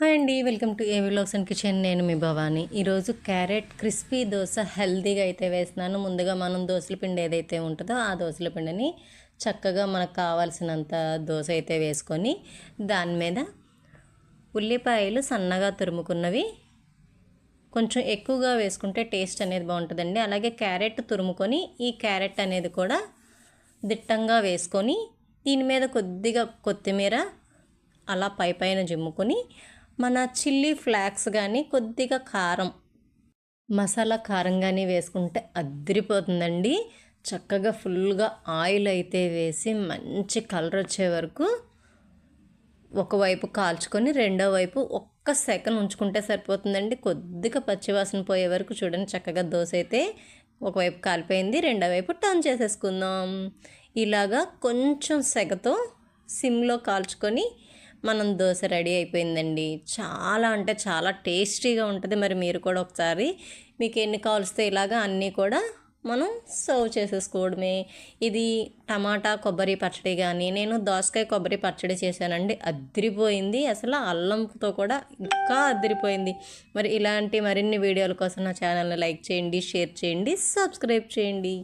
Hi అండి welcome to A V vlogs and kitchen. నేను మీ భవాని. ఈరోజు క్యారెట్ క్రిస్పీ దోశ హెల్తీగా అయితే వేస్తున్నాను. ముందుగా మనం దోశల పిండి ఏదైతే ఉంటుందో ఆ దోశల పిండిని చక్కగా మనకు కావాల్సినంత దోశ అయితే వేసుకొని దాని మీద ఉల్లిపాయలు సన్నగా తురుముకున్నవి. కొంచెం ఎక్కువగా వేసుకుంటే టేస్ట్ అనేది బాగుంటుందండి. అలాగే క్యారెట్ తురుముకొని ఈ క్యారెట్ అనేది కూడా దిట్టంగా వేసుకొని దీని మీద కొద్దిగా కొత్తిమీర అలా పై పైన జిమ్ముకొని మన చిల్లీ ఫ్లాక్స్ కానీ కొద్దిగా కారం మసాలా కారం కానీ వేసుకుంటే అద్దరిపోతుందండి చక్కగా ఫుల్గా ఆయిల్ అయితే వేసి మంచి కలర్ వచ్చే వరకు ఒకవైపు కాల్చుకొని రెండో వైపు ఒక్క సెకండ్ ఉంచుకుంటే సరిపోతుందండి. కొద్దిగా పచ్చివాసన పోయే వరకు చూడండి చక్కగా దోశ అయితే ఒకవైపు కాలిపోయింది రెండో వైపు టర్న్ చేసేసుకుందాం. ఇలాగా కొంచెం సెగతో సిమ్లో కాల్చుకొని మనం దోశ రెడీ అయిపోయిందండి. చాలా అంటే చాలా టేస్టీగా ఉంటుంది. మరి మీరు కూడా ఒకసారి మీకు ఎన్ని కావలిస్తే ఇలాగా అన్నీ కూడా మనం సర్వ్ చేసేసుకోవడమే. ఇది టమాటా కొబ్బరి పచ్చడి కానీ నేను దోసకాయ కొబ్బరి పచ్చడి చేశానండి. అద్దరిపోయింది అసలు అల్లంతో కూడా ఇంకా అద్దరిపోయింది మరి ఇలాంటి మరిన్ని వీడియోల కోసం నా ఛానల్ని లైక్ చేయండి షేర్ చేయండి సబ్స్క్రైబ్ చేయండి.